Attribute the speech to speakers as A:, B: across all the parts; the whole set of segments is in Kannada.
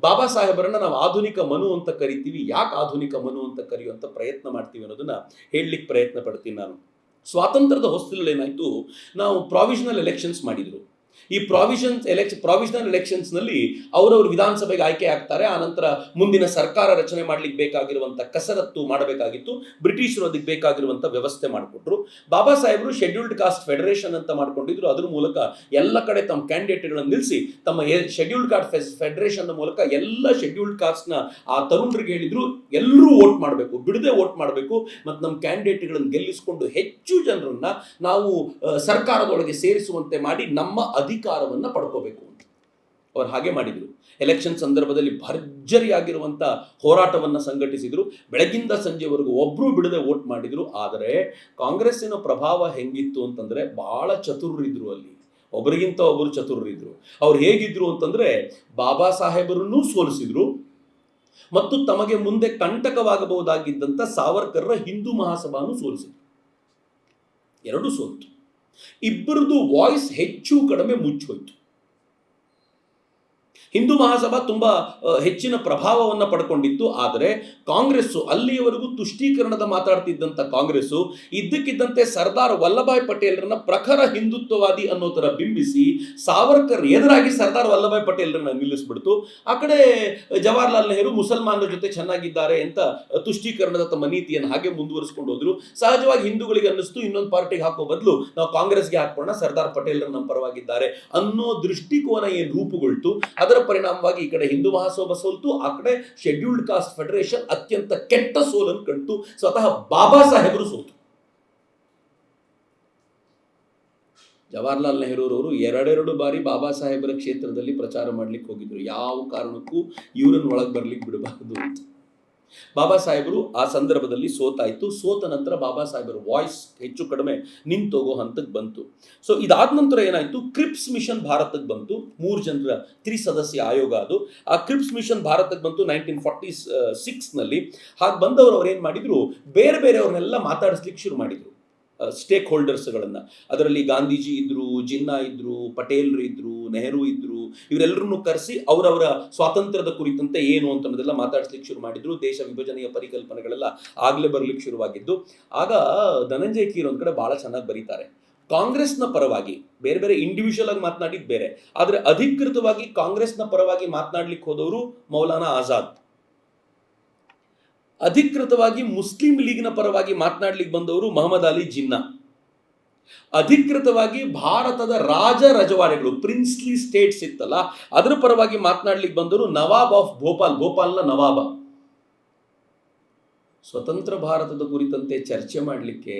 A: ಬಾಬಾ ಸಾಹೇಬರನ್ನ ನಾವು ಆಧುನಿಕ ಮನು ಅಂತ ಕರಿತೀವಿ. ಯಾಕೆ ಆಧುನಿಕ ಮನು ಅಂತ ಕರೆಯುವಂತ ಪ್ರಯತ್ನ ಮಾಡ್ತೀವಿ ಅನ್ನೋದನ್ನ ಹೇಳಲಿಕ್ಕೆ ಪ್ರಯತ್ನ ಪಡ್ತೀನಿ ನಾನು. ಸ್ವಾತಂತ್ರ್ಯದ ಹೊಸ್ತಿಲಲ್ಲಿ ನಾವು ಪ್ರಾವಿಷನಲ್ ಎಲೆಕ್ಷನ್ಸ್ ಮಾಡಿದ್ರು. ಈ ಪ್ರಾವಿಷನ್ಸ್ ಎಲೆಕ್ಷ ಪ್ರಾವಿಷನಲ್ ಎಲೆಕ್ಷನ್ಸ್ನಲ್ಲಿ ಅವರವರು ವಿಧಾನಸಭೆಗೆ ಆಯ್ಕೆ ಆಗ್ತಾರೆ. ಆನಂತರ ಮುಂದಿನ ಸರ್ಕಾರ ರಚನೆ ಮಾಡ್ಲಿಕ್ಕೆ ಬೇಕಾಗಿರುವಂತ ಕಸರತ್ತು ಮಾಡಬೇಕಾಗಿತ್ತು. ಬ್ರಿಟಿಷರು ಅದಕ್ಕೆ ಬೇಕಾಗಿರುವಂತ ವ್ಯವಸ್ಥೆ ಮಾಡಿಕೊಟ್ರು. ಬಾಬಾ ಸಾಹೇಬರು ಶೆಡ್ಯೂಲ್ಡ್ ಕಾಸ್ಟ್ ಫೆಡರೇಷನ್ ಅಂತ ಮಾಡ್ಕೊಂಡಿದ್ರು. ಅದ್ರ ಮೂಲಕ ಎಲ್ಲ ಕಡೆ ತಮ್ಮ ಕ್ಯಾಂಡಿಡೇಟ್ಗಳನ್ನು ನಿಲ್ಲಿಸಿ ತಮ್ಮ ಶೆಡ್ಯೂಲ್ಡ್ ಕಾಸ್ಟ್ ಫೆಡರೇಷನ್ ಮೂಲಕ ಎಲ್ಲ ಶೆಡ್ಯೂಲ್ಡ್ ಕಾಸ್ಟ್ನ ಆ ತರುಣರಿಗೆ ಹೇಳಿದ್ರು, ಎಲ್ಲರೂ ವೋಟ್ ಮಾಡಬೇಕು, ಬಿಡದೆ ವೋಟ್ ಮಾಡಬೇಕು. ಮತ್ತು ನಮ್ಮ ಕ್ಯಾಂಡಿಡೇಟ್ಗಳನ್ನು ಗೆಲ್ಲಿಸಿಕೊಂಡು ಹೆಚ್ಚು ಜನರನ್ನ ನಾವು ಸರ್ಕಾರದೊಳಗೆ ಸೇರಿಸುವಂತೆ ಮಾಡಿ ನಮ್ಮ ಅಧಿಕಾರವನ್ನ ಪಡ್ಕೋಬೇಕು ಅಂತ. ಅವ್ರು ಹಾಗೆ ಮಾಡಿದ್ರು. ಎಲೆಕ್ಷನ್ ಸಂದರ್ಭದಲ್ಲಿ ಭರ್ಜರಿಯಾಗಿರುವಂಥ ಹೋರಾಟವನ್ನ ಸಂಘಟಿಸಿದರು. ಬೆಳಗಿಂದ ಸಂಜೆವರೆಗೂ ಒಬ್ಬರೂ ಬಿಡದೆ ವೋಟ್ ಮಾಡಿದ್ರು. ಆದರೆ ಕಾಂಗ್ರೆಸ್ಸಿನ ಪ್ರಭಾವ ಹೆಂಗಿತ್ತು ಅಂತಂದ್ರೆ ಬಹಳ ಚತುರರಿದ್ರು ಅಲ್ಲಿ. ಒಬ್ಬರಿಗಿಂತ ಒಬ್ಬರು ಚತುರರಿದ್ರು. ಅವ್ರು ಹೇಗಿದ್ರು ಅಂತಂದ್ರೆ ಬಾಬಾ ಸಾಹೇಬರನ್ನೂ ಸೋಲಿಸಿದ್ರು. ಮತ್ತು ತಮಗೆ ಮುಂದೆ ಕಂಟಕವಾಗಬಹುದಾಗಿದ್ದಂಥ ಸಾವರ್ಕರ್ರ ಹಿಂದೂ ಮಹಾಸಭಾನು ಸೋಲಿಸಿದ್ರು. ಎರಡು ಸೋಲ್ತು. ಇಬ್ಬರದು ವಾಯ್ಸ್ ಹೆಚ್ಚು ಕಡಿಮೆ ಮುಚ್ಚೋಯ್ತು. ಹಿಂದೂ ಮಹಾಸಭಾ ತುಂಬಾ ಹೆಚ್ಚಿನ ಪ್ರಭಾವವನ್ನು ಪಡ್ಕೊಂಡಿತ್ತು. ಆದರೆ ಕಾಂಗ್ರೆಸ್ಸು ಅಲ್ಲಿಯವರೆಗೂ ತುಷ್ಟೀಕರಣದ ಮಾತಾಡ್ತಿದ್ದಂಥ ಕಾಂಗ್ರೆಸ್ಸು ಇದ್ದಕ್ಕಿದ್ದಂತೆ ಸರ್ದಾರ್ ವಲ್ಲಭಾಯ್ ಪಟೇಲ್ರನ್ನ ಪ್ರಖರ ಹಿಂದುತ್ವವಾದಿ ಅನ್ನೋ ಥರ ಬಿಂಬಿಸಿ ಸಾವರ್ಕರ್ ಎದುರಾಗಿ ಸರ್ದಾರ್ ವಲ್ಲಭಾಯ್ ಪಟೇಲ್ರನ್ನ ನಿಲ್ಲಿಸ್ಬಿಡ್ತು. ಆ ಕಡೆ ಜವಾಹರ್ಲಾಲ್ ನೆಹರು ಮುಸಲ್ಮಾನರ ಜೊತೆ ಚೆನ್ನಾಗಿದ್ದಾರೆ ಅಂತ ತುಷ್ಟೀಕರಣದ ತಮ್ಮ ನೀತಿಯನ್ನು ಹಾಗೆ ಮುಂದುವರಿಸ್ಕೊಂಡು ಹೋದ್ರು. ಸಹಜವಾಗಿ ಹಿಂದೂಗಳಿಗೆ ಅನ್ನಿಸ್ತು, ಇನ್ನೊಂದು ಪಾರ್ಟಿಗೆ ಹಾಕೋ ಬದಲು ನಾವು ಕಾಂಗ್ರೆಸ್ಗೆ ಹಾಕೋಣ ಸರ್ದಾರ್ ಪಟೇಲ್ರ ನಮ್ಮ ಪರವಾಗಿದ್ದಾರೆ ಅನ್ನೋ ದೃಷ್ಟಿಕೋನ ಏನು ರೂಪುಗೊಳ್ತು? ಅದರ ಪರಿಣಾಮವಾಗಿ ಈ ಕಡೆ ಹಿಂದೂ ಮಹಾಸಭಾ ಸೋಲ್ತು, ಆ ಕಡೆ ಶೆಡ್ಯೂಲ್ಡ್ ಕಾಸ್ಟ್ ಫೆಡರೇಷನ್ ಅತ್ಯಂತ ಕೆಟ್ಟ ಸೋಲನ್ನು ಕಂಡು ಸ್ವತಃ ಬಾಬಾ ಸಾಹೇಬರು ಸೋತು. ಜವಾಹರ್ಲಾಲ್ ನೆಹರೂರವರು ಎರಡೆರಡು ಬಾರಿ ಬಾಬಾ ಸಾಹೇಬರ ಕ್ಷೇತ್ರದಲ್ಲಿ ಪ್ರಚಾರ ಮಾಡ್ಲಿಕ್ಕೆ ಹೋಗಿದ್ರು. ಯಾವ ಕಾರಣಕ್ಕೂ ಇವರನ್ನು ಒಳಗೆ ಬರ್ಲಿಕ್ಕೆ ಬಿಡಬಾರದು ಅಂತ. ಬಾಬಾ ಸಾಹೇಬರು ಆ ಸಂದರ್ಭದಲ್ಲಿ ಸೋತಾಯ್ತು. ಸೋತ ನಂತರ ಬಾಬಾ ಸಾಹೇಬರ ವಾಯ್ಸ್ ಹೆಚ್ಚು ಕಡಿಮೆ ನಿಂತೋಗೋ ಹಂತಕ್ಕೆ ಬಂತು. ಸೊ ಇದಾದ ನಂತರ ಏನಾಯ್ತು? ಕ್ರಿಪ್ಸ್ ಮಿಷನ್ ಭಾರತಕ್ಕೆ ಬಂತು. ಮೂರು ಜನರ ತ್ರಿಸದಸ್ಯ ಆಯೋಗ ಅದು. ಆ ಕ್ರಿಪ್ಸ್ ಮಿಷನ್ ಭಾರತಕ್ಕೆ ಬಂತು ನೈನ್ಟೀನ್ ಫಾರ್ಟಿ ಸಿಕ್ಸ್ನಲ್ಲಿ ಹಾಗೆ ಬಂದವರು ಅವ್ರು ಏನು ಮಾಡಿದ್ರು? ಬೇರೆ ಬೇರೆಯವ್ರನ್ನೆಲ್ಲ ಮಾತಾಡಿಸ್ಲಿಕ್ಕೆ ಶುರು ಮಾಡಿದ್ರು. ಸ್ಟೇಕ್ ಹೋಲ್ಡರ್ಸ್ಗಳನ್ನು ಅದರಲ್ಲಿ ಗಾಂಧೀಜಿ ಇದ್ರು, ಜಿನ್ನಾ ಇದ್ರು, ಪಟೇಲ್ರು ಇದ್ರು, ನೆಹರು ಇದ್ರು ಇವರೆಲ್ಲರನ್ನು ಕರೆಸಿ ಅವರವರ ಸ್ವಾತಂತ್ರ್ಯದ ಕುರಿತಂತೆ ಏನು ಅಂತ ಅನ್ನೋದೆಲ್ಲ ಮಾತಾಡಿಸ್ಲಿಕ್ಕೆ ಶುರು ಮಾಡಿದ್ರು. ದೇಶ ವಿಭಜನೆಯ ಪರಿಕಲ್ಪನೆಗಳೆಲ್ಲ ಆಗ್ಲೇ ಬರಲಿಕ್ಕೆ ಶುರುವಾಗಿದ್ದು. ಆಗ ಧನಂಜಯ ಕೀರ್ ಒಂದ್ ಕಡೆ ಬಹಳ ಚೆನ್ನಾಗಿ ಬರೀತಾರೆ. ಕಾಂಗ್ರೆಸ್ನ ಪರವಾಗಿ ಬೇರೆ ಬೇರೆ ಇಂಡಿವಿಜುವಲ್ ಆಗಿ ಮಾತನಾಡಿದ್ ಬೇರೆ. ಆದ್ರೆ ಅಧಿಕೃತವಾಗಿ ಕಾಂಗ್ರೆಸ್ನ ಪರವಾಗಿ ಮಾತನಾಡ್ಲಿಕ್ಕೆ ಹೋದವರು ಮೌಲಾನಾ ಆಜಾದ್. ಅಧಿಕೃತವಾಗಿ ಮುಸ್ಲಿಂ ಲೀಗ್ನ ಪರವಾಗಿ ಮಾತನಾಡ್ಲಿಕ್ಕೆ ಬಂದವರು ಮಹಮ್ಮದ್ ಅಲಿ ಜಿನ್ನಾ. ಅಧಿಕೃತವಾಗಿ ಭಾರತದ ರಾಜ ರಜವಾಡೆಗಳು ಪ್ರಿನ್ಸ್ಲಿ ಸ್ಟೇಟ್ಸ್ ಇತ್ತಲ್ಲ, ಅದರ ಪರವಾಗಿ ಮಾತನಾಡ್ಲಿಕ್ಕೆ ಬಂದವರು ನವಾಬ್ ಆಫ್ ಭೋಪಾಲ್, ಭೋಪಾಲ್ನ ನವಾಬ. ಸ್ವತಂತ್ರ ಭಾರತದ ಕುರಿತಂತೆ ಚರ್ಚೆ ಮಾಡಲಿಕ್ಕೆ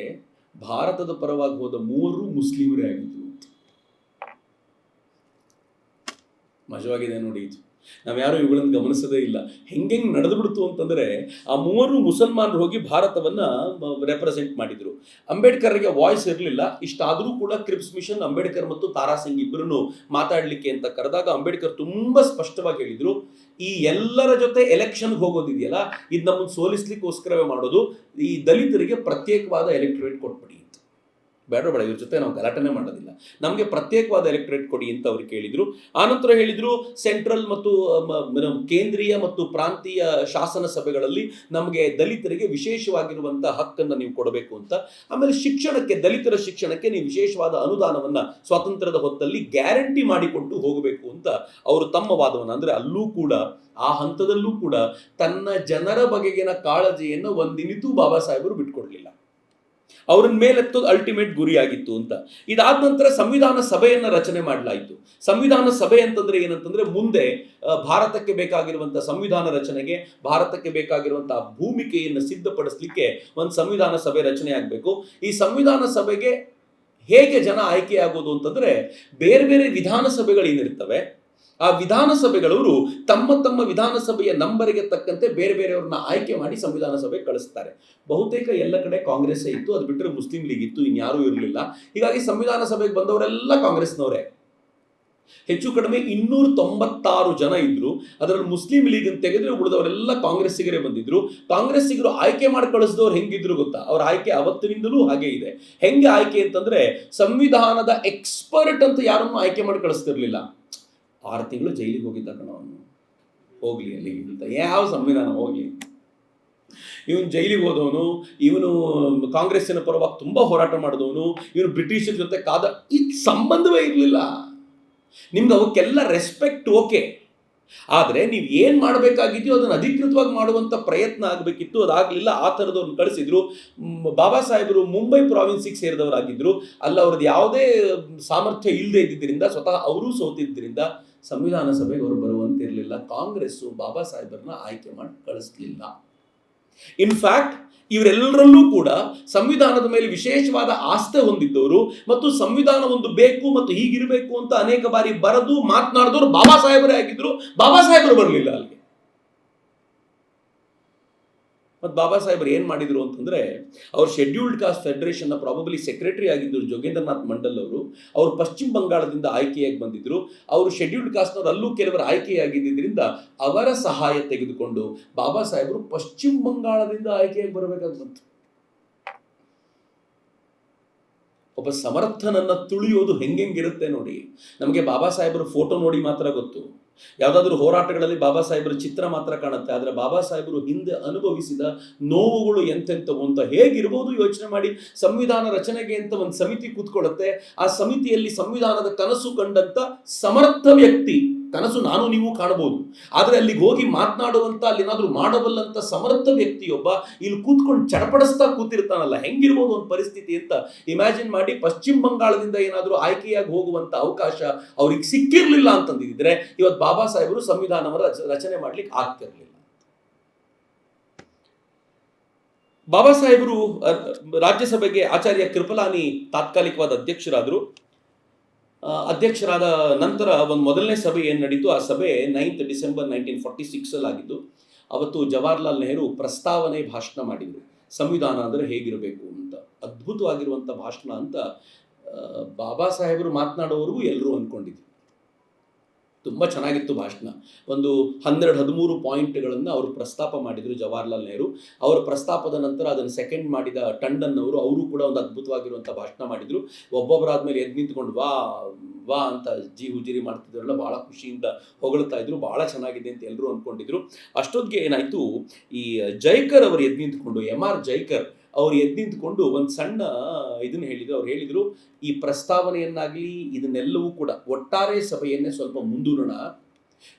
A: ಭಾರತದ ಪರವಾಗಿ ಹೋದ ಮೂರು ಮುಸ್ಲಿಮರೇ ಆಗಿದ್ರು. ಮಜವಾಗಿದೆ ನೋಡಿ ಇದು. ನಾವು ಇವುಗಳನ್ನು ಗಮನಿಸದೇ ಇಲ್ಲ. ಹೆಂಗೆ ನಡೆದು ಬಿಡ್ತು ಅಂತಂದ್ರೆ ಆ ಮೂವರು ಮುಸಲ್ಮಾನರು ಹೋಗಿ ಭಾರತವನ್ನ ರೆಪ್ರೆಸೆಂಟ್ ಮಾಡಿದ್ರು. ಅಂಬೇಡ್ಕರ್ಗೆ ವಾಯ್ಸ್ ಇರಲಿಲ್ಲ. ಇಷ್ಟಾದರೂ ಕೂಡ ಕ್ರಿಪ್ಸ್ ಮಿಷನ್ ಅಂಬೇಡ್ಕರ್ ಮತ್ತು ತಾರಾ ಸಿಂಗ್ ಇಬ್ಬರನ್ನು ಮಾತಾಡಲಿಕ್ಕೆ ಅಂತ ಕರೆದಾಗ ಅಂಬೇಡ್ಕರ್ ತುಂಬಾ ಸ್ಪಷ್ಟವಾಗಿ ಹೇಳಿದರು, ಈ ಎಲ್ಲರ ಜೊತೆ ಎಲೆಕ್ಷನ್ಗೆ ಹೋಗೋದಿದೆಯಲ್ಲ ಇದು ನಮ್ಮನ್ನು ಸೋಲಿಸ್ಲಿಕ್ಕೋಸ್ಕರವೇ ಮಾಡೋದು, ಈ ದಲಿತರಿಗೆ ಪ್ರತ್ಯೇಕವಾದ ಎಲೆಕ್ಟ್ರೇಟ್ ಕೊಟ್ಬಿಡಿ. ಬೇಡ ಬೇಡ ಇವ್ರ ಜೊತೆ ನಾವು ಗಲಾಟನೆ ಮಾಡೋದಿಲ್ಲ. ನಮಗೆ ಪ್ರತ್ಯೇಕವಾದ ಎಲೆಕ್ಟ್ರೇಟ್ ಕೊಡಿ ಅಂತ ಅವ್ರು ಕೇಳಿದ್ರು. ಆನಂತರ ಹೇಳಿದ್ರು ಸೆಂಟ್ರಲ್ ಮತ್ತು ಕೇಂದ್ರೀಯ ಮತ್ತು ಪ್ರಾಂತೀಯ ಶಾಸನ ಸಭೆಗಳಲ್ಲಿ ನಮಗೆ ದಲಿತರಿಗೆ ವಿಶೇಷವಾಗಿರುವಂತಹ ಹಕ್ಕನ್ನು ನೀವು ಕೊಡಬೇಕು ಅಂತ. ಆಮೇಲೆ ಶಿಕ್ಷಣಕ್ಕೆ, ದಲಿತರ ಶಿಕ್ಷಣಕ್ಕೆ ನೀವು ವಿಶೇಷವಾದ ಅನುದಾನವನ್ನ ಸ್ವಾತಂತ್ರ್ಯದ ಹೊತ್ತಲ್ಲಿ ಗ್ಯಾರಂಟಿ ಮಾಡಿಕೊಟ್ಟು ಹೋಗಬೇಕು ಅಂತ ಅವರು ತಮ್ಮ ವಾದವನ್ನು. ಅಂದರೆ ಅಲ್ಲೂ ಕೂಡ, ಆ ಹಂತದಲ್ಲೂ ಕೂಡ ತನ್ನ ಜನರ ಬಗೆಗಿನ ಕಾಳಜಿಯನ್ನು ಒಂದಿನಿತೂ ಬಾಬಾ ಸಾಹೇಬರು ಬಿಟ್ಕೊಡ್ಲಿಲ್ಲ. ಅವ್ರನ್ನ ಮೇಲೆತ್ತೋದು ಅಲ್ಟಿಮೇಟ್ ಗುರಿಯಾಗಿತ್ತು ಅಂತ. ಇದಾದ ನಂತರ ಸಂವಿಧಾನ ಸಭೆಯನ್ನ ರಚನೆ ಮಾಡಲಾಯಿತು. ಸಂವಿಧಾನ ಸಭೆ ಅಂತಂದ್ರೆ ಏನಂತಂದ್ರೆ ಮುಂದೆ ಭಾರತಕ್ಕೆ ಬೇಕಾಗಿರುವಂತಹ ಸಂವಿಧಾನ ರಚನೆಗೆ, ಭಾರತಕ್ಕೆ ಬೇಕಾಗಿರುವಂತಹ ಭೂಮಿಕೆಯನ್ನು ಸಿದ್ಧಪಡಿಸಲಿಕ್ಕೆ ಒಂದು ಸಂವಿಧಾನ ಸಭೆ ರಚನೆ ಆಗಬೇಕು. ಈ ಸಂವಿಧಾನ ಸಭೆಗೆ ಹೇಗೆ ಜನ ಆಯ್ಕೆ ಆಗೋದು ಅಂತಂದ್ರೆ ಬೇರೆ ಬೇರೆ ವಿಧಾನಸಭೆಗಳು ಏನಿರ್ತವೆ ಆ ವಿಧಾನಸಭೆಗಳವರು ತಮ್ಮ ತಮ್ಮ ವಿಧಾನಸಭೆಯ ನಂಬರಿಗೆ ತಕ್ಕಂತೆ ಬೇರೆ ಬೇರೆಯವ್ರನ್ನ ಆಯ್ಕೆ ಮಾಡಿ ಸಂವಿಧಾನ ಸಭೆಗೆ ಕಳಿಸ್ತಾರೆ. ಬಹುತೇಕ ಎಲ್ಲ ಕಡೆ ಕಾಂಗ್ರೆಸ್ ಇತ್ತು, ಅದು ಬಿಟ್ಟರೆ ಮುಸ್ಲಿಂ ಲೀಗ್ ಇತ್ತು, ಇನ್ಯಾರೂ ಇರಲಿಲ್ಲ. ಹೀಗಾಗಿ ಸಂವಿಧಾನ ಸಭೆಗೆ ಬಂದವರೆಲ್ಲ ಕಾಂಗ್ರೆಸ್ನವರೇ. ಹೆಚ್ಚು ಕಡಿಮೆ ಇನ್ನೂರ ತೊಂಬತ್ತಾರು ಜನ ಇದ್ರು. ಅದರಲ್ಲಿ ಮುಸ್ಲಿಂ ಲೀಗ್ ಅಂತ ತೆಗೆದ್ರೆ ಉಳಿದವರೆಲ್ಲ ಕಾಂಗ್ರೆಸ್ಸಿಗರೇ ಬಂದಿದ್ರು. ಕಾಂಗ್ರೆಸ್ಸಿಗರು ಆಯ್ಕೆ ಮಾಡಿ ಕಳಿಸಿದವ್ರು ಹೆಂಗಿದ್ರು ಗೊತ್ತಾ? ಅವ್ರ ಆಯ್ಕೆ ಅವತ್ತಿನಿಂದಲೂ ಹಾಗೆ ಇದೆ. ಹೆಂಗೆ ಆಯ್ಕೆ ಅಂತಂದ್ರೆ ಸಂವಿಧಾನದ ಎಕ್ಸ್ಪರ್ಟ್ ಅಂತ ಯಾರನ್ನು ಆಯ್ಕೆ ಮಾಡಿ ಕಳಿಸ್ತಿರ್ಲಿಲ್ಲ. ಆರು ತಿಂಗಳು ಜೈಲಿಗೆ ಹೋಗಿದ್ದ ಕಣ ಅವನು. ಹೋಗ್ಲಿ ಅಲ್ಲಿ ಅಂತ. ಯಾವ ಸಂವಿಧಾನ ಹೋಗ್ಲಿ? ಇವನು ಜೈಲಿಗೆ ಹೋದವನು, ಇವನು ಕಾಂಗ್ರೆಸ್ಸಿನ ಪರವಾಗಿ ತುಂಬ ಹೋರಾಟ ಮಾಡಿದವನು, ಇವನು ಬ್ರಿಟಿಷರ ಜೊತೆ ಕಾದ ಇದು ಸಂಬಂಧವೇ ಇರಲಿಲ್ಲ. ನಿಮ್ಗೆ ಅವಕ್ಕೆಲ್ಲ ರೆಸ್ಪೆಕ್ಟ್ ಓಕೆ ಆದರೆ ನೀವು ಏನು ಮಾಡಬೇಕಾಗಿದೆಯೋ ಅದನ್ನು ಅಧಿಕೃತವಾಗಿ ಮಾಡುವಂಥ ಪ್ರಯತ್ನ ಆಗಬೇಕಿತ್ತು, ಅದಾಗಲಿಲ್ಲ, ಆ ಥರದವ್ರನ್ನ ಕಳಿಸಿದ್ರು. ಬಾಬಾ ಸಾಹೇಬರು ಮುಂಬೈ ಪ್ರಾವಿನ್ಸಿಗೆ ಸೇರಿದವರಾಗಿದ್ದರು ಅಲ್ಲಿ, ಅವ್ರದ್ದು ಯಾವುದೇ ಸಾಮರ್ಥ್ಯ ಇಲ್ಲದೆ ಇದ್ದಿದ್ದರಿಂದ, ಸ್ವತಃ ಅವರೂ ಸೋತಿದ್ದರಿಂದ ಸಂವಿಧಾನ ಸಭೆಗೆ ಅವರು ಬರುವಂತಿರಲಿಲ್ಲ. ಕಾಂಗ್ರೆಸ್ಸು ಬಾಬಾ ಸಾಹೇಬರನ್ನ ಆಯ್ಕೆ ಮಾಡಿ ಕಳಿಸ್ಲಿಲ್ಲ. ಇನ್ಫ್ಯಾಕ್ಟ್ ಇವರೆಲ್ಲರಲ್ಲೂ ಕೂಡ ಸಂವಿಧಾನದ ಮೇಲೆ ವಿಶೇಷವಾದ ಆಸ್ಥೆ ಹೊಂದಿದ್ದವರು ಮತ್ತು ಸಂವಿಧಾನ ಒಂದು ಬೇಕು ಮತ್ತು ಹೀಗಿರಬೇಕು ಅಂತ ಅನೇಕ ಬಾರಿ ಬರೆದು ಮಾತನಾಡಿದವರು ಬಾಬಾ ಸಾಹೇಬರೇ ಆಗಿದ್ರು. ಬಾಬಾ ಸಾಹೇಬರು ಬರಲಿಲ್ಲ ಅಲ್ಲಿಗೆ. ಮತ್ತು ಬಾಬಾ ಸಾಹೇಬ್ರು ಏನು ಮಾಡಿದರು ಅಂತಂದರೆ, ಅವ್ರು ಶೆಡ್ಯೂಲ್ಡ್ ಕಾಸ್ಟ್ ಫೆಡರೇಷನ್ನ ಪ್ರಾಬಬಲಿ ಸೆಕ್ರೆಟರಿ ಆಗಿದ್ದರು ಜೋಗೇಂದ್ರನಾಥ್ ಮಂಡಲ್ ಅವರು. ಅವರು ಪಶ್ಚಿಮ ಬಂಗಾಳದಿಂದ ಆಯ್ಕೆಯಾಗಿ ಬಂದಿದ್ದರು ಅವರು ಶೆಡ್ಯೂಲ್ಡ್ ಕಾಸ್ಟ್ನವರು ಅಲ್ಲೂ ಕೆಲವರು ಆಯ್ಕೆಯಾಗಿದ್ದರಿಂದ ಅವರ ಸಹಾಯ ತೆಗೆದುಕೊಂಡು ಬಾಬಾ ಸಾಹೇಬರು ಪಶ್ಚಿಮ ಬಂಗಾಳದಿಂದ ಆಯ್ಕೆಯಾಗಿ ಬರಬೇಕಾಗಿ ಒಬ್ಬ ಸಮರ್ಥನನ್ನು ತುಳಿಯೋದು ಹೆಂಗೆಂಗಿರುತ್ತೆ ನೋಡಿ. ನಮಗೆ ಬಾಬಾ ಸಾಹೇಬರ ಫೋಟೋ ನೋಡಿ ಮಾತ್ರ ಗೊತ್ತು. ಯಾವುದಾದ್ರೂ ಹೋರಾಟಗಳಲ್ಲಿ ಬಾಬಾ ಸಾಹೇಬರ ಚಿತ್ರ ಮಾತ್ರ ಕಾಣುತ್ತೆ, ಆದರೆ ಬಾಬಾ ಸಾಹೇಬರು ಹಿಂದೆ ಅನುಭವಿಸಿದ ನೋವುಗಳು ಎಂತೆಂಥವು ಅಂತ ಹೇಗಿರ್ಬೋದು ಯೋಚನೆ ಮಾಡಿ ಸಂವಿಧಾನ ರಚನೆಗೆ ಅಂತ ಒಂದು ಸಮಿತಿ ಕೂತ್ಕೊಳ್ಳುತ್ತೆ, ಆ ಸಮಿತಿಯಲ್ಲಿ ಸಂವಿಧಾನದ ಕನಸು ಕಂಡಂತ ಸಮರ್ಥ ವ್ಯಕ್ತಿ ಕನಸು ನಾನು ನೀವು ಕಾಣಬಹುದು. ಆದರೆ ಅಲ್ಲಿಗೆ ಹೋಗಿ ಮಾತನಾಡುವಂತ ಅಲ್ಲಿ ಏನಾದರೂ ಮಾಡಬಲ್ಲಂತ ಸಮರ್ಥ ವ್ಯಕ್ತಿಯೊಬ್ಬ ಇಲ್ಲಿ ಕೂತ್ಕೊಂಡು ಚಡಪಡಿಸ್ತಾ ಕೂತಿರ್ತಾನಲ್ಲ, ಹೆಂಗಿರ್ಬೋದು ಒಂದು ಪರಿಸ್ಥಿತಿ ಅಂತ ಇಮ್ಯಾಜಿನ್ ಮಾಡಿ ಪಶ್ಚಿಮ ಬಂಗಾಳದಿಂದ ಏನಾದರೂ ಆಯ್ಕೆಯಾಗಿ ಹೋಗುವಂತ ಅವಕಾಶ ಅವ್ರಿಗೆ ಸಿಕ್ಕಿರ್ಲಿಲ್ಲ ಅಂತಂದಿದ್ರೆ ಇವತ್ತು ಬಾಬಾ ಸಾಹೇಬರು ಸಂವಿಧಾನವನ್ನ ರಚ- ರಚನೆ ಮಾಡ್ಲಿಕ್ಕೆ ಆಗ್ತಿರ್ಲಿಲ್ಲ. ಬಾಬಾ ಸಾಹೇಬರು ರಾಜ್ಯಸಭೆಗೆ ಆಚಾರ್ಯ ಕೃಪಲಾನಿ ತಾತ್ಕಾಲಿಕವಾದ ಅಧ್ಯಕ್ಷರಾದರು. ಅಧ್ಯಕ್ಷರಾದ ನಂತರ ಒಂದು ಮೊದಲನೇ ಸಭೆ ಏನು ನಡೀತು? ಆ ಸಭೆ ನೈನ್ತ್ ಡಿಸೆಂಬರ್ ನೈನ್ಟೀನ್ ಫಾರ್ಟಿ ಸಿಕ್ಸಲ್ಲಿ ಆಗಿದ್ದು ಅವತ್ತು ಜವಾಹರ್ಲಾಲ್ ನೆಹರು ಪ್ರಸ್ತಾವನೆ ಭಾಷಣ ಮಾಡಿದರು. ಸಂವಿಧಾನ ಅಂದರೆ ಹೇಗಿರಬೇಕು ಅಂತ. ಅದ್ಭುತವಾಗಿರುವಂಥ ಭಾಷಣ ಅಂತ ಬಾಬಾ ಸಾಹೇಬರು ಮಾತನಾಡೋವರೆಗೂ ಎಲ್ಲರೂ ಅಂದ್ಕೊಂಡಿದ್ರು. ತುಂಬ ಚೆನ್ನಾಗಿತ್ತು ಭಾಷಣ. ಒಂದು ಹನ್ನೆರಡು, ಹದಿಮೂರು ಪಾಯಿಂಟ್ಗಳನ್ನು ಅವರು ಪ್ರಸ್ತಾಪ ಮಾಡಿದರು ಜವಾಹರ್ಲಾಲ್ ನೆಹರು. ಅವರ ಪ್ರಸ್ತಾಪದ ನಂತರ ಅದನ್ನು ಸೆಕೆಂಡ್ ಮಾಡಿದ ಟಂಡನ್ ಅವರು ಅವರು ಕೂಡ ಒಂದು ಅದ್ಭುತವಾಗಿರುವಂಥ ಭಾಷಣ ಮಾಡಿದರು. ಒಬ್ಬೊಬ್ಬರಾದ್ಮೇಲೆ ಎದ್ದು ನಿಂತ್ಕೊಂಡು ವಾ ವಾ ಅಂತ ಜಿ ಉಜಿರಿ ಮಾಡ್ತಿದ್ರಲ್ಲ ಭಾಳ ಖುಷಿಯಿಂದ ಹೊಗಳ್ತಾ ಇದ್ರು. ಭಾಳ ಚೆನ್ನಾಗಿದೆ ಅಂತ ಎಲ್ಲರೂ ಅಂದ್ಕೊಂಡಿದ್ರು ಅಷ್ಟೊತ್ತಿಗೆ ಏನಾಯಿತು, ಈ ಜೈಕರ್ ಅವರು ಎದ್ದು ನಿಂತ್ಕೊಂಡು ಎಂ ಆರ್ ಜೈಕರ್ ಅವ್ರು ಎದ್ದು ನಿಂತ್ಕೊಂಡು ಒಂದು ಸಣ್ಣ ಇದನ್ನ ಹೇಳಿದ್ರು. ಅವ್ರು ಹೇಳಿದರು, ಈ ಪ್ರಸ್ತಾವನೆಯನ್ನಾಗಲಿ ಇದನ್ನೆಲ್ಲವೂ ಕೂಡ ಒಟ್ಟಾರೆ ಸಭೆಯನ್ನೇ ಸ್ವಲ್ಪ ಮುಂದೂಡೋಣ.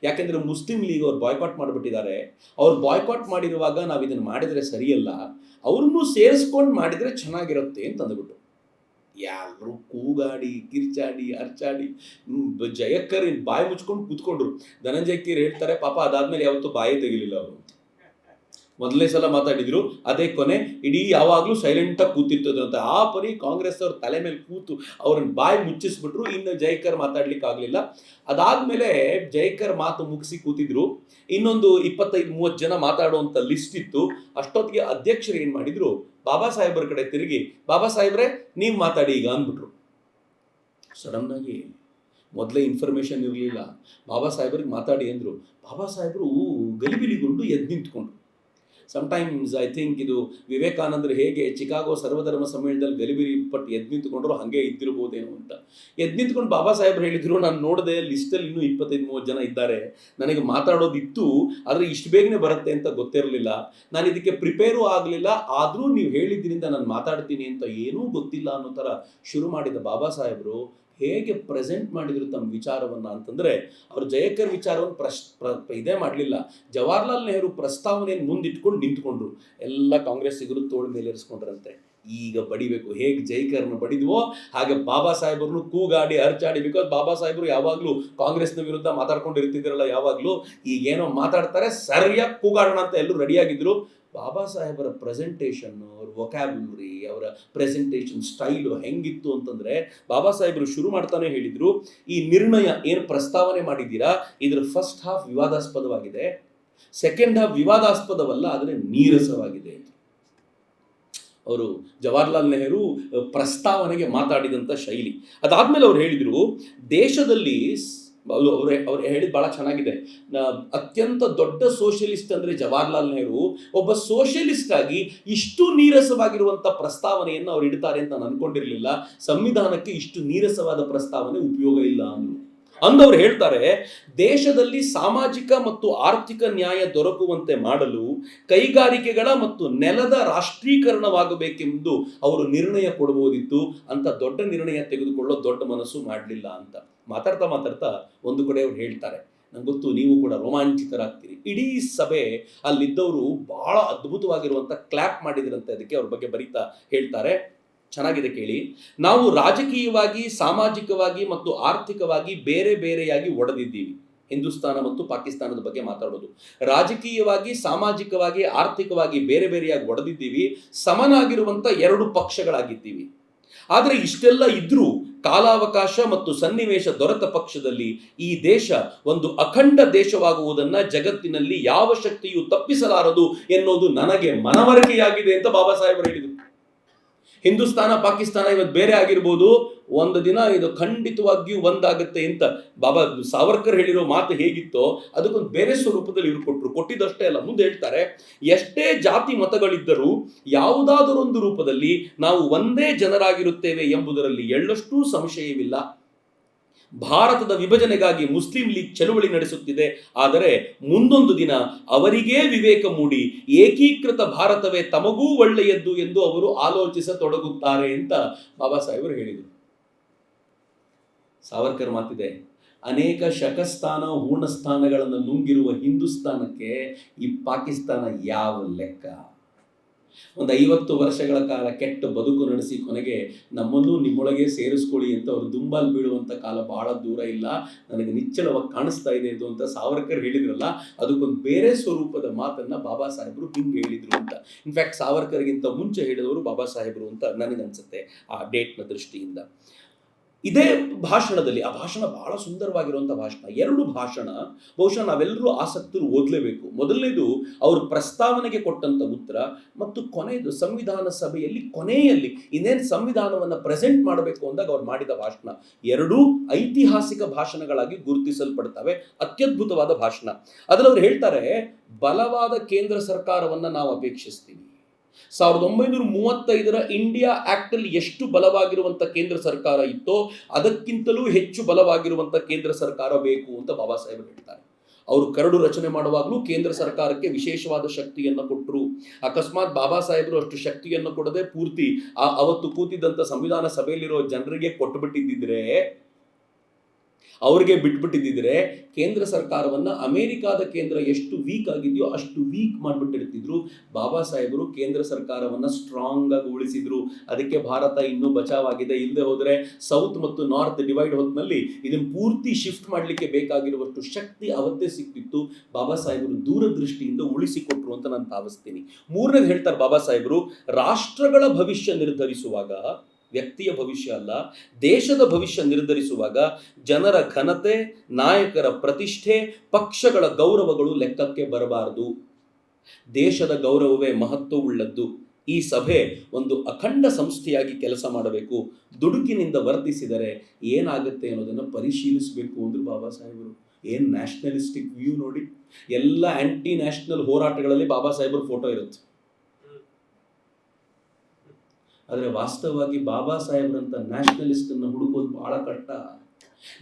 A: ಯಾಕೆಂದ್ರೆ ಮುಸ್ಲಿಂ ಲೀಗ್ ಅವ್ರು ಬಾಯ್ಕಾಟ್ ಮಾಡಿಬಿಟ್ಟಿದ್ದಾರೆ. ಅವ್ರು ಬಾಯ್ಕಾಟ್ ಮಾಡಿರುವಾಗ ನಾವು ಇದನ್ನು ಮಾಡಿದರೆ ಸರಿಯಲ್ಲ. ಅವ್ರನ್ನೂ ಸೇರಿಸ್ಕೊಂಡು ಮಾಡಿದರೆ ಚೆನ್ನಾಗಿರುತ್ತೆ ಅಂತ ಅಂದ್ಬಿಟ್ಟು ಎಲ್ಲರೂ ಕೂಗಾಡಿ, ಕಿರ್ಚಾಡಿ ಅರ್ಚಾಡಿ ಜಯಕ್ಕರ್ ಬಾಯಿ ಮುಚ್ಕೊಂಡು ಕೂತ್ಕೊಂಡ್ರು. ಧನಂಜಯ ಕೀರ್ ಹೇಳ್ತಾರೆ, ಪಾಪ ಅದಾದ್ಮೇಲೆ ಯಾವತ್ತೂ ಬಾಯಿ ತೆಗಿಲಿಲ್ಲ ಅವರು ಮೊದಲನೇ ಸಲ ಮಾತಾಡಿದ್ರು, ಅದೇ ಕೊನೆ ಇಡೀ ಯಾವಾಗಲೂ ಸೈಲೆಂಟಾಗಿ ಕೂತಿರ್ತದ್ರು ಅಂತ. ಆ ಪರಿ ಕಾಂಗ್ರೆಸ್ ಅವ್ರ ತಲೆ ಮೇಲೆ ಕೂತು ಅವ್ರನ್ನ ಬಾಯಿ ಮುಚ್ಚಿಸ್ಬಿಟ್ರು, ಇನ್ನು ಜೈಕರ್ ಮಾತಾಡ್ಲಿಕ್ಕೆ ಆಗಲಿಲ್ಲ. ಅದಾದ್ಮೇಲೆ ಜೈಕರ್ ಮಾತು ಮುಗಿಸಿ ಕೂತಿದ್ರು. ಇನ್ನೊಂದು ಇಪ್ಪತ್ತೈದು, ಮೂವತ್ತು ಜನ ಮಾತಾಡುವಂತ ಲಿಸ್ಟ್ ಇತ್ತು. ಅಷ್ಟೊತ್ತಿಗೆ ಅಧ್ಯಕ್ಷರು ಏನ್ ಮಾಡಿದ್ರು? ಬಾಬಾ ಸಾಹೇಬರ ಕಡೆ ತಿರುಗಿ, ಬಾಬಾ ಸಾಹೇಬ್ರೆ, ನೀವು ಮಾತಾಡಿ ಈಗ, ಅಂದ್ಬಿಟ್ರು. ಸಡನ್ ಆಗಿ ಮೊದಲೇ ಇನ್ಫಾರ್ಮೇಶನ್ ಇರಲಿಲ್ಲ. ಬಾಬಾ ಸಾಹೇಬ್ರಿಗೆ ಮಾತಾಡಿ ಅಂದ್ರು. ಬಾಬಾ ಸಾಹೇಬರು ಗಲಿಬಿಲಿಗೊಂಡು ಎದ್ದು ನಿಂತ್ಕೊಂಡ್ರು. ಸಮ್ಟೈಮ್ಸ್ ಐ ಥಿಂಕ್ ಇದು ವಿವೇಕಾನಂದರು ಹೇಗೆ ಚಿಕಾಗೋ ಸರ್ವಧರ್ಮ ಸಮ್ಮೇಳನದಲ್ಲಿ ಗಲಿಬಿರಿ ಪಟ್ಟು ಎದ್ದು ನಿಂತ್ಕೊಂಡ್ರು ಹಾಗೆ ಇದ್ದಿರ್ಬೋದೇನೋ ಅಂತ. ಎದ್ದು ನಿಂತ್ಕೊಂಡು ಬಾಬಾ ಸಾಹೇಬ್ರು ಹೇಳಿದ್ರು, ನಾನು ನೋಡಿದೆ ಲಿಸ್ಟಲ್ಲಿ ಇನ್ನೂ ಇಪ್ಪತ್ತೈದು ಮೂವತ್ತು ಜನ ಇದ್ದಾರೆ. ನನಗೆ ಮಾತಾಡೋದಿತ್ತು, ಆದರೆ ಇಷ್ಟು ಬೇಗನೆ ಬರುತ್ತೆ ಅಂತ ಗೊತ್ತಿರಲಿಲ್ಲ. ನಾನು ಇದಕ್ಕೆ ಪ್ರಿಪೇರೂ ಆಗಲಿಲ್ಲ. ಆದರೂ ನೀವು ಹೇಳಿದ್ರಿಂದ ನಾನು ಮಾತಾಡ್ತೀನಿ ಅಂತ ಏನೂ ಗೊತ್ತಿಲ್ಲ ಅನ್ನೋ ಥರ ಶುರು ಮಾಡಿದ ಬಾಬಾ ಸಾಹೇಬರು ಹೇಗೆ ಪ್ರೆಸೆಂಟ್ ಮಾಡಿದ್ರು ತಮ್ಮ ವಿಚಾರವನ್ನ ಅಂತಂದ್ರೆ, ಅವರು ಜಯಕರ್ ವಿಚಾರವನ್ನು ಪ್ರಶ್, ಪ್ರ ಇದೇ ಮಾಡಲಿಲ್ಲ. ಜವಾಹರ್ಲಾಲ್ ನೆಹರು ಪ್ರಸ್ತಾವನೆಯನ್ನು ಮುಂದಿಟ್ಕೊಂಡು ನಿಂತ್ಕೊಂಡ್ರು. ಎಲ್ಲ ಕಾಂಗ್ರೆಸ್ಸಿಗರು ತೋಳು ಮೇಲೆ ಇರಿಸ್ಕೊಂಡ್ರಂತೆ ಈಗ ಬಡಿಬೇಕು. ಹೇಗೆ ಜೈಕರ್ನ ಬಡಿದ್ವೋ, ಹಾಗೆ ಬಾಬಾ ಸಾಹೇಬರನ್ನು ಕೂಗಾಡಿ ಅರ್ಚಾಡಿ ಬಿಕಾಸ್ ಬಾಬಾ ಸಾಹೇಬರು ಯಾವಾಗಲೂ ಕಾಂಗ್ರೆಸ್ನ ವಿರುದ್ಧ ಮಾತಾಡ್ಕೊಂಡು ಇರ್ತಿದ್ರಲ್ಲ ಯಾವಾಗಲೂ, ಈಗೇನೋ ಮಾತಾಡ್ತಾರೆ, ಸರಿಯಾಗಿ ಕೂಗಾಡೋಣ ಅಂತ ಎಲ್ಲರೂ ರೆಡಿಯಾಗಿದ್ರು ಬಾಬಾ ಸಾಹೇಬರ ಪ್ರೆಸೆಂಟೇಷನ್ ಅವ್ರ ವೊಕ್ಯಾಬ್ಯುಲರಿ ಅವರ ಪ್ರೆಸೆಂಟೇಷನ್ ಸ್ಟೈಲು ಹೆಂಗಿತ್ತು ಅಂತಂದ್ರೆ ಬಾಬಾ ಸಾಹೇಬರು ಶುರು ಮಾಡ್ತಾನೆ ಹೇಳಿದರು, ಈ ನಿರ್ಣಯ ಏನು ಪ್ರಸ್ತಾವನೆ ಮಾಡಿದ್ದೀರಾ? ಇದ್ರ ಫಸ್ಟ್ ಹಾಫ್ ವಿವಾದಾಸ್ಪದವಾಗಿದೆ. ಸೆಕೆಂಡ್ ಹಾಫ್ ವಿವಾದಾಸ್ಪದವಲ್ಲ, ಆದರೆ ನೀರಸವಾಗಿದೆ ಅವರು ಜವಾಹರ್ಲಾಲ್ ನೆಹರು ಪ್ರಸ್ತಾವನೆಗೆ ಮಾತಾಡಿದಂಥ ಶೈಲಿ. ಅದಾದ್ಮೇಲೆ ಅವ್ರು ಹೇಳಿದರು, ದೇಶದಲ್ಲಿ ಅವ್ರು ಅವ್ರು ಹೇಳಿದ್ ಬಹಳ ಚೆನ್ನಾಗಿದೆ. ಅತ್ಯಂತ ದೊಡ್ಡ ಸೋಷಿಯಲಿಸ್ಟ್ ಅಂದ್ರೆ ಜವಾಹರ್ಲಾಲ್ ನೆಹರು. ಒಬ್ಬ ಸೋಷಿಯಲಿಸ್ಟ್ ಆಗಿ ಇಷ್ಟು ನೀರಸವಾಗಿರುವಂತ ಪ್ರಸ್ತಾವನೆಯನ್ನು ಅವ್ರು ಇಡ್ತಾರೆ ಅಂತ ನಾನು ಅನ್ಕೊಂಡಿರ್ಲಿಲ್ಲ ಸಂವಿಧಾನಕ್ಕೆ ಇಷ್ಟು ನೀರಸವಾದ ಪ್ರಸ್ತಾವನೆ ಉಪಯೋಗ ಇಲ್ಲ ಅಂದ್ರು. ಅಂದವರು ಹೇಳ್ತಾರೆ, ದೇಶದಲ್ಲಿ ಸಾಮಾಜಿಕ ಮತ್ತು ಆರ್ಥಿಕ ನ್ಯಾಯ ದೊರಕುವಂತೆ ಮಾಡಲು ಕೈಗಾರಿಕೆಗಳ ಮತ್ತು ನೆಲದ ರಾಷ್ಟ್ರೀಕರಣವಾಗಬೇಕೆಂದು ಅವರು ನಿರ್ಣಯ ಕೊಡಬಹುದಿತ್ತು ಅಂತ ದೊಡ್ಡ ನಿರ್ಣಯ ತೆಗೆದುಕೊಳ್ಳೋ ದೊಡ್ಡ ಮನಸ್ಸು ಮಾಡಲಿಲ್ಲ ಅಂತ. ಮಾತಾಡ್ತಾ ಮಾತಾಡ್ತಾ ಒಂದು ಕಡೆ ಅವ್ರು ಹೇಳ್ತಾರೆ, ನಂಗೆ ಗೊತ್ತು ನೀವು ಕೂಡ ರೋಮಾಂಚಿತರಾಗ್ತೀರಿ. ಇಡೀ ಸಭೆ ಅಲ್ಲಿದ್ದವರು ಬಹಳ ಅದ್ಭುತವಾಗಿರುವಂಥ ಕ್ಲಾಪ್ ಮಾಡಿದ್ರಂತೆ, ಅದಕ್ಕೆ ಅವ್ರ ಬಗ್ಗೆ ಬರೀತಾ ಹೇಳ್ತಾರೆ. ಚೆನ್ನಾಗಿದೆ ಕೇಳಿ. ನಾವು ರಾಜಕೀಯವಾಗಿ, ಸಾಮಾಜಿಕವಾಗಿ ಮತ್ತು ಆರ್ಥಿಕವಾಗಿ ಬೇರೆ ಬೇರೆಯಾಗಿ ಒಡೆದಿದ್ದೀವಿ. ಹಿಂದೂಸ್ತಾನ ಮತ್ತು ಪಾಕಿಸ್ತಾನದ ಬಗ್ಗೆ ಮಾತಾಡೋದು. ರಾಜಕೀಯವಾಗಿ, ಸಾಮಾಜಿಕವಾಗಿ, ಆರ್ಥಿಕವಾಗಿ ಬೇರೆ ಬೇರೆಯಾಗಿ ಒಡೆದಿದ್ದೀವಿ. ಸಮನಾಗಿರುವಂಥ ಎರಡು ಪಕ್ಷಗಳಾಗಿದ್ದೀವಿ. ಆದರೆ ಇಷ್ಟೆಲ್ಲ ಇದ್ರೂ ಕಾಲಾವಕಾಶ ಮತ್ತು ಸನ್ನಿವೇಶ ದೊರೆತ ಪಕ್ಷದಲ್ಲಿ ಈ ದೇಶ ಒಂದು ಅಖಂಡ ದೇಶವಾಗುವುದನ್ನ ಜಗತ್ತಿನಲ್ಲಿ ಯಾವ ಶಕ್ತಿಯು ತಪ್ಪಿಸಲಾರದು ಎನ್ನುವುದು ನನಗೆ ಮನವರಿಕೆಯಾಗಿದೆ ಅಂತ ಬಾಬಾ ಸಾಹೇಬರು ಹೇಳಿದರು. ಹಿಂದೂಸ್ತಾನ, ಪಾಕಿಸ್ತಾನ ಇವತ್ತು ಬೇರೆ ಆಗಿರ್ಬೋದು. ಒಂದು ದಿನ ಇದು ಖಂಡಿತವಾಗಿಯೂ ಒಂದಾಗುತ್ತೆ ಅಂತ ಬಾಬಾ ಸಾವರ್ಕರ್ ಹೇಳಿರೋ ಮಾತು ಹೇಗಿತ್ತೋ ಅದಕ್ಕೊಂದು ಬೇರೆ ಸ್ವರೂಪದಲ್ಲಿ ಇವ್ರು ಕೊಟ್ಟಿದ್ದಷ್ಟೇ ಅಲ್ಲ, ಮುಂದೆ ಹೇಳ್ತಾರೆ, ಎಷ್ಟೇ ಜಾತಿ ಮತಗಳಿದ್ದರೂ ಯಾವುದಾದರೊಂದು ರೂಪದಲ್ಲಿ ನಾವು ಒಂದೇ ಜನರಾಗಿರುತ್ತೇವೆ ಎಂಬುದರಲ್ಲಿ ಎಳ್ಳಷ್ಟೂ ಸಂಶಯವಿಲ್ಲ. ಭಾರತದ ವಿಭಜನೆಗಾಗಿ ಮುಸ್ಲಿಂ ಲೀಗ್ ಚಳುವಳಿ ನಡೆಸುತ್ತಿದೆ. ಆದರೆ ಮುಂದೊಂದು ದಿನ ಅವರಿಗೇ ವಿವೇಕ ಮೂಡಿ ಏಕೀಕೃತ ಭಾರತವೇ ತಮಗೂ ಒಳ್ಳೆಯದ್ದು ಎಂದು ಅವರು ಆಲೋಚಿಸತೊಡಗುತ್ತಾರೆ ಅಂತ ಬಾಬಾ ಸಾಹೇಬರು ಹೇಳಿದರು. ಸಾವರ್ಕರ್ ಮಾತಿದೆ, ಅನೇಕ ಶಕಸ್ಥಾನ ಹೂಣಸ್ಥಾನಗಳನ್ನು ನುಂಗಿರುವ ಹಿಂದೂಸ್ತಾನಕ್ಕೆ ಈ ಪಾಕಿಸ್ತಾನ ಯಾವ ಲೆಕ್ಕ? ಒಂದು ಐವತ್ತು ವರ್ಷಗಳ ಕಾಲ ಕೆಟ್ಟ ಬದುಕು ನಡೆಸಿ ಕೊನೆಗೆ ನಮ್ಮನ್ನು ನಿಮ್ಮೊಳಗೆ ಸೇರಿಸ್ಕೊಳ್ಳಿ ಅಂತ ಅವರು ದುಂಬಾಲ್ ಬೀಳುವಂಥ ಕಾಲ ಬಹಳ ದೂರ ಇಲ್ಲ. ನನಗೆ ನಿಚ್ಚಳವಾಗಿ ಕಾಣಿಸ್ತಾ ಇದೆ ಇದು ಅಂತ ಸಾವರ್ಕರ್ ಹೇಳಿದ್ರಲ್ಲ, ಅದಕ್ಕೊಂದು ಬೇರೆ ಸ್ವರೂಪದ ಮಾತನ್ನ ಬಾಬಾ ಸಾಹೇಬರು ಹಿಂಗೆ ಹೇಳಿದ್ರು ಅಂತ. ಇನ್ಫ್ಯಾಕ್ಟ್ ಸಾವರ್ಕರ್ಗಿಂತ ಮುಂಚೆ ಹೇಳಿದವರು ಬಾಬಾ ಸಾಹೇಬರು ಅಂತ ನನಗನ್ಸುತ್ತೆ ಆ ಡೇಟ್ನ ದೃಷ್ಟಿಯಿಂದ. ಇದೇ ಭಾಷಣದಲ್ಲಿ, ಆ ಭಾಷಣ ಬಹಳ ಸುಂದರವಾಗಿರುವಂಥ ಭಾಷಣ. ಎರಡು ಭಾಷಣ ಬಹುಶಃ ನಾವೆಲ್ಲರೂ ಆಸಕ್ತರು ಓದಲೇಬೇಕು. ಮೊದಲನೇದು ಅವರು ಪ್ರಸ್ತಾವನೆಗೆ ಕೊಟ್ಟಂತ ಉತ್ತರ ಮತ್ತು ಕೊನೆಯದು ಸಂವಿಧಾನ ಸಭೆಯಲ್ಲಿ ಕೊನೆಯಲ್ಲಿ ಇನ್ನೇನು ಸಂವಿಧಾನವನ್ನು ಪ್ರೆಸೆಂಟ್ ಮಾಡಬೇಕು ಅಂದಾಗ ಅವ್ರು ಮಾಡಿದ ಭಾಷಣ. ಎರಡೂ ಐತಿಹಾಸಿಕ ಭಾಷಣಗಳಾಗಿ ಗುರುತಿಸಲ್ಪಡ್ತವೆ. ಅತ್ಯದ್ಭುತವಾದ ಭಾಷಣ. ಅದರಲ್ಲಿ ಅವ್ರು ಹೇಳ್ತಾರೆ, ಬಲವಾದ ಕೇಂದ್ರ ಸರ್ಕಾರವನ್ನು ನಾವು ಅಪೇಕ್ಷಿಸ್ತೀವಿ. ಸಾವಿರದ ಒಂಬೈನೂರ ಮೂವತ್ತೈದರ ಇಂಡಿಯಾ ಆಕ್ಟ್ ಅಲ್ಲಿ ಎಷ್ಟು ಬಲವಾಗಿರುವಂತ ಕೇಂದ್ರ ಸರ್ಕಾರ ಇತ್ತೋ ಅದಕ್ಕಿಂತಲೂ ಹೆಚ್ಚು ಬಲವಾಗಿರುವಂತ ಕೇಂದ್ರ ಸರ್ಕಾರ ಬೇಕು ಅಂತ ಬಾಬಾ ಸಾಹೇಬ್ ಹೇಳ್ತಾರೆ. ಅವರು ಕರಡು ರಚನೆ ಮಾಡುವಾಗಲೂ ಕೇಂದ್ರ ಸರ್ಕಾರಕ್ಕೆ ವಿಶೇಷವಾದ ಶಕ್ತಿಯನ್ನು ಕೊಟ್ಟರು ಅಕಸ್ಮಾತ್ ಬಾಬಾ ಸಾಹೇಬರು ಅಷ್ಟು ಶಕ್ತಿಯನ್ನು ಕೊಡದೆ ಪೂರ್ತಿ ಆ ಅವತ್ತು ಕೂತಿದ್ದಂಥ ಸಂವಿಧಾನ ಸಭೆಯಲ್ಲಿರೋ ಜನರಿಗೆ ಕೊಟ್ಟುಬಿಟ್ಟಿದ್ದಿದ್ರೆ ಅವ್ರಿಗೆ ಬಿಟ್ಬಿಟ್ಟಿದ್ದಿದ್ರೆ ಕೇಂದ್ರ ಸರ್ಕಾರವನ್ನ ಅಮೆರಿಕಾದ ಕೇಂದ್ರ ಎಷ್ಟು ವೀಕ್ ಆಗಿದೆಯೋ ಅಷ್ಟು ವೀಕ್ ಮಾಡಿಬಿಟ್ಟಿರ್ತಿದ್ರು. ಬಾಬಾ ಸಾಹೇಬರು ಕೇಂದ್ರ ಸರ್ಕಾರವನ್ನ ಸ್ಟ್ರಾಂಗ್ ಆಗಿ ಉಳಿಸಿದ್ರು. ಅದಕ್ಕೆ ಭಾರತ ಇನ್ನೂ ಬಚಾವಾಗಿದೆ. ಇಲ್ಲದೆ ಹೋದರೆ ಸೌತ್ ಮತ್ತು ನಾರ್ತ್ ಡಿವೈಡ್ ಹೊತ್ನಲ್ಲಿ ಇದನ್ನ ಪೂರ್ತಿ ಶಿಫ್ಟ್ ಮಾಡಲಿಕ್ಕೆ ಬೇಕಾಗಿರುವಷ್ಟು ಶಕ್ತಿ ಅವತ್ತೇ ಸಿಕ್ತಿತ್ತು ಬಾಬಾ ಸಾಹೇಬರು ದೂರದೃಷ್ಟಿಯಿಂದ ಉಳಿಸಿಕೊಟ್ರು ಅಂತ ನಾನು ಭಾವಿಸ್ತೀನಿ. ಮೂರನೇದು ಹೇಳ್ತಾರೆ ಬಾಬಾ ಸಾಹೇಬರು, ರಾಷ್ಟ್ರಗಳ ಭವಿಷ್ಯ ನಿರ್ಧರಿಸುವಾಗ ವ್ಯಕ್ತಿಯ ಭವಿಷ್ಯ ಅಲ್ಲ, ದೇಶದ ಭವಿಷ್ಯ ನಿರ್ಧರಿಸುವಾಗ ಜನರ ಘನತೆ, ನಾಯಕರ ಪ್ರತಿಷ್ಠೆ, ಪಕ್ಷಗಳ ಗೌರವಗಳು ಲೆಕ್ಕಕ್ಕೆ ಬರಬಾರದು. ದೇಶದ ಗೌರವವೇ ಮಹತ್ವವುಳ್ಳದ್ದು. ಈ ಸಭೆ ಒಂದು ಅಖಂಡ ಸಂಸ್ಥೆಯಾಗಿ ಕೆಲಸ ಮಾಡಬೇಕು. ದುಡುಕಿನಿಂದ ವರ್ತಿಸಿದರೆ ಏನಾಗುತ್ತೆ ಅನ್ನೋದನ್ನು ಪರಿಶೀಲಿಸಬೇಕು ಅಂದ್ರು ಬಾಬಾ ಸಾಹೇಬರು ಏನು ನ್ಯಾಷನಲಿಸ್ಟಿಕ್ ವ್ಯೂ ನೋಡಿ, ಎಲ್ಲ ಆ್ಯಂಟಿ ನ್ಯಾಷನಲ್ ಹೋರಾಟಗಳಲ್ಲಿ ಬಾಬಾ ಸಾಹೇಬರ ಫೋಟೋ ಇರುತ್ತೆ. ಆದರೆ ವಾಸ್ತವವಾಗಿ ಬಾಬಾ ಸಾಹೇಬ್ರಂಥ ನ್ಯಾಷನಲಿಸ್ಟ್ ಅನ್ನು ಹುಡುಕೋದು ಬಹಳ ಕಷ್ಟ.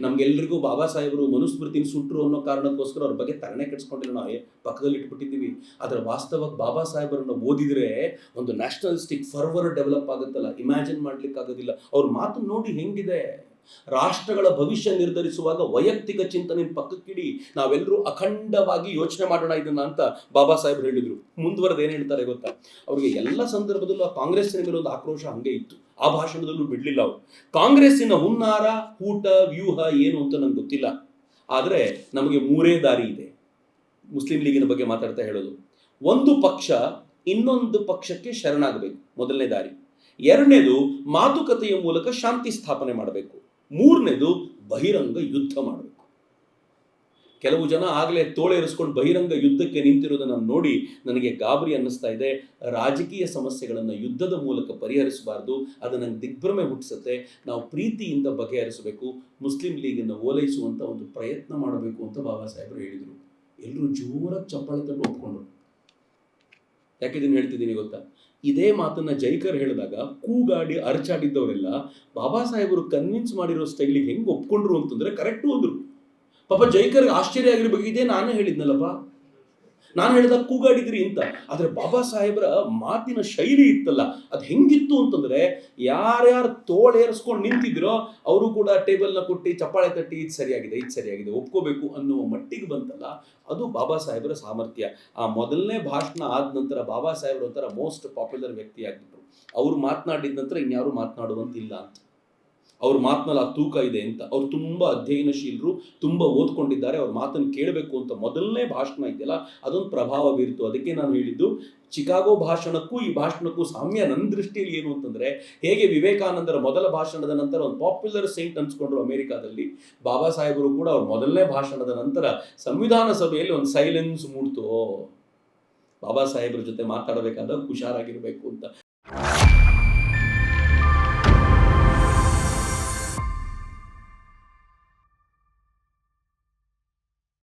A: ನಮ್ಗೆಲ್ರಿಗೂ ಬಾಬಾ ಸಾಹೇಬರು ಮನುಸ್ಮೃತಿನ ಸುಟ್ಟರು ಅನ್ನೋ ಕಾರಣಕ್ಕೋಸ್ಕರ ಅವ್ರ ಬಗ್ಗೆ ತರಣೆ ಕೆಡಿಸ್ಕೊಂಡಿಲ್ಲ ನಾವು. ಪಕ್ಕದಲ್ಲಿ ಇಟ್ಬಿಟ್ಟಿದ್ದೀವಿ. ಆದರೆ ವಾಸ್ತವವಾಗಿ ಬಾಬಾ ಸಾಹೇಬರನ್ನು ಓದಿದ್ರೆ ಒಂದು ನ್ಯಾಷನಲಿಸ್ಟಿಕ್ ಫರ್ವರ್ ಡೆವಲಪ್ ಆಗುತ್ತಲ್ಲ? ಇಮ್ಯಾಜಿನ್ ಮಾಡ್ಲಿಕ್ಕೆ ಆಗೋದಿಲ್ಲ ಅವ್ರ ಮಾತು ನೋಡಿ ಹೆಂಗಿದೆ? ರಾಷ್ಟ್ರಗಳ ಭವಿಷ್ಯ ನಿರ್ಧರಿಸುವಾಗ ವೈಯಕ್ತಿಕ ಚಿಂತನೆ ಪಕ್ಕಕ್ಕಿಡಿ, ನಾವೆಲ್ಲರೂ ಅಖಂಡವಾಗಿ ಯೋಚನೆ ಮಾಡೋಣ ಇದನ್ನ ಅಂತ ಬಾಬಾ ಸಾಹೇಬ್ ಹೇಳಿದ್ರು. ಮುಂದುವರೆದು ಏನ್ ಹೇಳ್ತಾರೆ ಗೊತ್ತಾ? ಅವ್ರಿಗೆ ಎಲ್ಲ ಸಂದರ್ಭದಲ್ಲೂ ಆ ಕಾಂಗ್ರೆಸ್ಸಿನ ಮೇಲೆ ಒಂದು ಆಕ್ರೋಶ ಹಂಗೆ ಇತ್ತು. ಆ ಭಾಷಣದಲ್ಲೂ ಬಿಡ್ಲಿಲ್ಲ ಅವರು. ಕಾಂಗ್ರೆಸ್ಸಿನ ಹುನ್ನಾರ ಕೂಟ ವ್ಯೂಹ ಏನು ಅಂತ ನಂಗೆ ಗೊತ್ತಿಲ್ಲ. ಆದರೆ ನಮಗೆ ಮೂರೇ ದಾರಿ ಇದೆ. ಮುಸ್ಲಿಂ ಲೀಗಿನ ಬಗ್ಗೆ ಮಾತಾಡ್ತಾ ಹೇಳೋದು. ಒಂದು ಪಕ್ಷ ಇನ್ನೊಂದು ಪಕ್ಷಕ್ಕೆ ಶರಣಾಗಬೇಕು. ಮೊದಲನೇ ದಾರಿ. ಎರಡನೇದು ಮಾತುಕತೆಯ ಮೂಲಕ ಶಾಂತಿ ಸ್ಥಾಪನೆ ಮಾಡಬೇಕು. ಮೂರನೇದು ಬಹಿರಂಗ ಯುದ್ಧ ಮಾಡಬೇಕು. ಕೆಲವು ಜನ ಆಗಲೇ ತೋಳೇರಿಸ್ಕೊಂಡು ಬಹಿರಂಗ ಯುದ್ಧಕ್ಕೆ ನಿಂತಿರೋದನ್ನು ನೋಡಿ ನನಗೆ ಗಾಬರಿ ಅನ್ನಿಸ್ತಾ ಇದೆ. ರಾಜಕೀಯ ಸಮಸ್ಯೆಗಳನ್ನು ಯುದ್ಧದ ಮೂಲಕ ಪರಿಹರಿಸಬಾರ್ದು, ಅದು ನನಗೆ ದಿಗ್ಭ್ರಮೆ ಹುಟ್ಟಿಸುತ್ತೆ. ನಾವು ಪ್ರೀತಿಯಿಂದ ಬಗೆಹರಿಸಬೇಕು, ಮುಸ್ಲಿಂ ಲೀಗನ್ನು ಓಲೈಸುವಂಥ ಒಂದು ಪ್ರಯತ್ನ ಮಾಡಬೇಕು ಅಂತ ಬಾಬಾ ಸಾಹೇಬರು ಹೇಳಿದರು. ಎಲ್ಲರೂ ಜೋರಾಗಿ ಚಪ್ಪಾಳೆ ತಂದು ಒಪ್ಕೊಂಡ್ರು. ಯಾಕೆ ಇದನ್ನು ಹೇಳ್ತಿದ್ದೀನಿ ಗೊತ್ತಾ? ಇದೇ ಮಾತನ್ನ ಜೈಕರ್ ಹೇಳಿದಾಗ ಕೂಗಾಡಿ ಅರಚಾಡಿದ್ದವರೆಲ್ಲ ಬಾಬಾ ಸಾಹೇಬರು ಕನ್ವಿನ್ಸ್ ಮಾಡಿರೋ ಸ್ಟೈಲಿಗೆ ಹೆಂಗೆ ಒಪ್ಕೊಂಡ್ರು ಅಂತಂದ್ರೆ ಕರೆಕ್ಟು ಅಂದ್ರು ಪಾಪ ಜೈಕರ್ಗೆ ಆಶ್ಚರ್ಯ ಆಗಿರ್ಬೇಕು, ಇದೇ ನಾನೇ ಹೇಳಿದ್ನಲ್ಲಪ್ಪ. ನಾನು ಹೇಳಿದ ಕೂಗಾಡಿದ್ರಿ ಅಂತ, ಆದರೆ ಬಾಬಾ ಸಾಹೇಬರ ಮಾತಿನ ಶೈಲಿ ಇತ್ತಲ್ಲ, ಅದು ಹೆಂಗಿತ್ತು ಅಂತಂದ್ರೆ ಯಾರ್ಯಾರು ತೋಳೇರಿಸ್ಕೊಂಡು ನಿಂತಿದ್ರೋ ಅವರು ಕೂಡ ಟೇಬಲ್ನ ಕೊಟ್ಟು ಚಪ್ಪಾಳೆ ತಟ್ಟಿ ಇದು ಸರಿಯಾಗಿದೆ ಇದು ಸರಿಯಾಗಿದೆ, ಒಪ್ಕೋಬೇಕು ಅನ್ನುವ ಮಟ್ಟಿಗೆ ಬಂತಲ್ಲ, ಅದು ಬಾಬಾ ಸಾಹೇಬರ ಸಾಮರ್ಥ್ಯ. ಆ ಮೊದಲನೇ ಭಾಷಣ ಆದ ನಂತರ ಬಾಬಾ ಸಾಹೇಬ್ರ ಒಂಥರ ಮೋಸ್ಟ್ ಪಾಪ್ಯುಲರ್ ವ್ಯಕ್ತಿ ಆಗಿದ್ರು ಅವ್ರು ಮಾತನಾಡಿದ ನಂತರ ಇನ್ಯಾರು ಮಾತನಾಡುವಂತಿಲ್ಲ ಅಂತ. ಅವ್ರ ಮಾತಿನಲ್ಲಿ ಆ ತೂಕ ಇದೆ ಅಂತ. ಅವ್ರು ತುಂಬ ಅಧ್ಯಯನಶೀಲರು, ತುಂಬ ಓದ್ಕೊಂಡಿದ್ದಾರೆ. ಅವ್ರ ಮಾತನ್ನು ಕೇಳಬೇಕು ಅಂತ ಮೊದಲನೇ ಭಾಷಣ ಇದೆಯಲ್ಲ, ಅದೊಂದು ಪ್ರಭಾವ ಬೀರಿತು. ಅದಕ್ಕೆ ನಾನು ಹೇಳಿದ್ದು, ಚಿಕಾಗೋ ಭಾಷಣಕ್ಕೂ ಈ ಭಾಷಣಕ್ಕೂ ಸಾಮ್ಯ ನನ್ನ ದೃಷ್ಟಿಯಲ್ಲಿ ಏನು ಅಂತಂದ್ರೆ, ಹೇಗೆ ವಿವೇಕಾನಂದರ ಮೊದಲ ಭಾಷಣದ ನಂತರ ಒಂದು ಪಾಪ್ಯುಲರ್ ಸೈಂಟ್ ಅನ್ಸ್ಕೊಂಡ್ರು ಅಮೆರಿಕಾದಲ್ಲಿ, ಬಾಬಾ ಸಾಹೇಬರು ಕೂಡ ಅವ್ರ ಮೊದಲನೇ ಭಾಷಣದ ನಂತರ ಸಂವಿಧಾನ ಸಭೆಯಲ್ಲಿ ಒಂದು ಸೈಲೆನ್ಸ್ ಮೂಡ್ತು. ಬಾಬಾ ಸಾಹೇಬ್ರ ಜೊತೆ ಮಾತಾಡಬೇಕಾದ ಹುಷಾರಾಗಿರ್ಬೇಕು ಅಂತ.